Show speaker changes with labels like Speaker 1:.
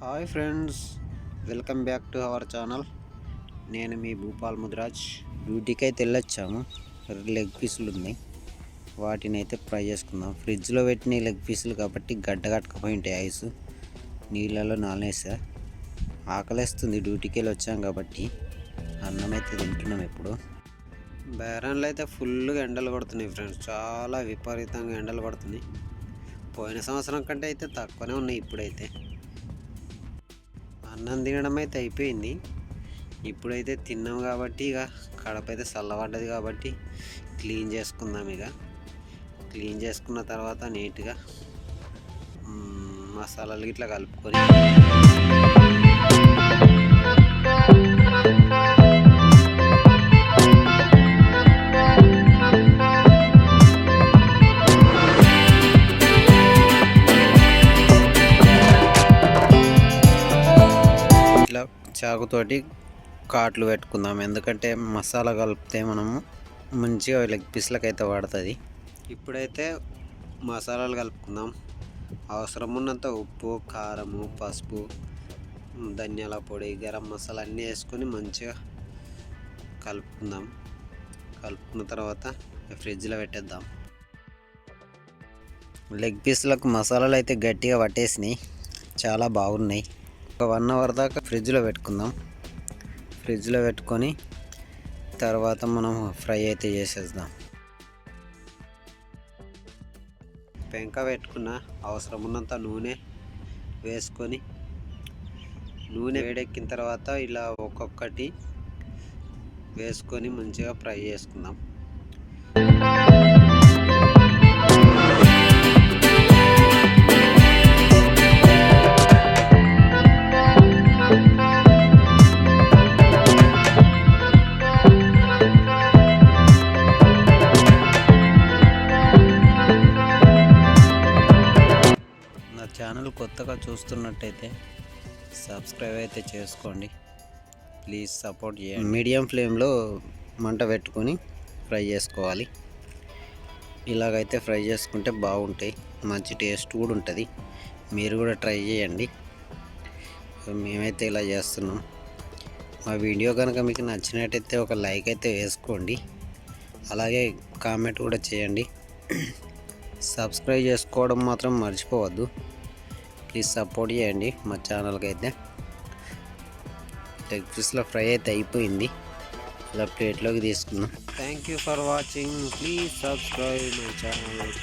Speaker 1: Hi friends welcome back to our channel. నేను మీ భూపాల్ ముద్రాజ్. డ్యూటీకి అయితే వెళ్ళొచ్చాము లెగ్ పీసులు ఉన్నాయి. వాటిని అయితే ఫ్రై చేసుకుందాం. ఫ్రిడ్జ్లో పెట్టిన లెగ్ పీసులు కాబట్టి గడ్డ కట్టకపోయి ఉంటాయి ఐస్. నీళ్ళలో నానేసా. ఆకలేస్తుంది. డ్యూటీకి వెళ్ళి వచ్చాం కాబట్టి అన్నం అయితే తింటున్నాం ఇప్పుడు. బేరాన్లో అయితే ఫుల్గా ఎండలు పడుతున్నాయి ఫ్రెండ్స్. చాలా విపరీతంగా ఎండలు పడుతున్నాయి పోయిన సంవత్సరం కంటే అయితే తక్కువనే ఉన్నాయి ఇప్పుడైతే. అన్నం తినడం అయితే అయిపోయింది. ఇప్పుడైతే తిన్నాం కాబట్టి ఇక కడప అయితే చల్లబడ్డది కాబట్టి క్లీన్ చేసుకుందాం ఇక. క్లీన్ చేసుకున్న తర్వాత నీట్గా మసాలాలు ఇట్లా కలుపుకొని చాకుతోటి కాట్లు పెట్టుకుందాం. ఎందుకంటే మసాలా కలిపితే మనము మంచిగా లెగ్ పీస్లకు అయితే పడుతుంది ఇప్పుడైతే మసాలాలు కలుపుకుందాం. అవసరం ఉన్నంత ఉప్పు కారము పసుపు ధనియాల పొడి గరం మసాలా అన్నీ వేసుకొని మంచిగా కలుపుకుందాం. కలుపుకున్న తర్వాత ఫ్రిడ్జ్లో పెట్టేద్దాం. లెగ్ పీస్లకు మసాలాలు అయితే గట్టిగా పట్టేసినాయి. చాలా బాగున్నాయి. ఒక వన్ అవర్ దాకా ఫ్రిడ్జ్లో పెట్టుకుందాం. ఫ్రిడ్జ్లో పెట్టుకొని తర్వాత మనం ఫ్రై అయితే చేసేద్దాం. పెంక పెట్టుకున్న అవసరం ఉన్నంత నూనె వేసుకొని నూనె వేడెక్కిన తర్వాత ఇలా ఒక్కొక్కటి వేసుకొని మంచిగా ఫ్రై చేసుకుందాం. ఛానల్ కొత్తగా చూస్తున్నట్టయితే సబ్స్క్రైబ్ అయితే చేసుకోండి. ప్లీజ్ సపోర్ట్ చేయండి. మీడియం ఫ్లేమ్లో మంట పెట్టుకొని ఫ్రై చేసుకోవాలి. ఇలాగైతే ఫ్రై చేసుకుంటే బాగుంటాయి. మంచి టేస్ట్ కూడా ఉంటుంది. మీరు కూడా ట్రై చేయండి. మేమైతే ఇలా చేస్తున్నాం. మా వీడియో కనుక మీకు నచ్చినట్టయితే ఒక లైక్ అయితే వేసుకోండి. అలాగే కామెంట్ కూడా చేయండి. సబ్స్క్రైబ్ చేసుకోవడం మాత్రం మర్చిపోవద్దు. ప్లీజ్ సపోర్ట్ చేయండి మా ఛానల్కి అయితే లెగ్ పీస్లో ఫ్రై అయితే అయిపోయింది. ఇలా ప్లేట్లోకి తీసుకున్నాం. Thank you for watching please subscribe my channel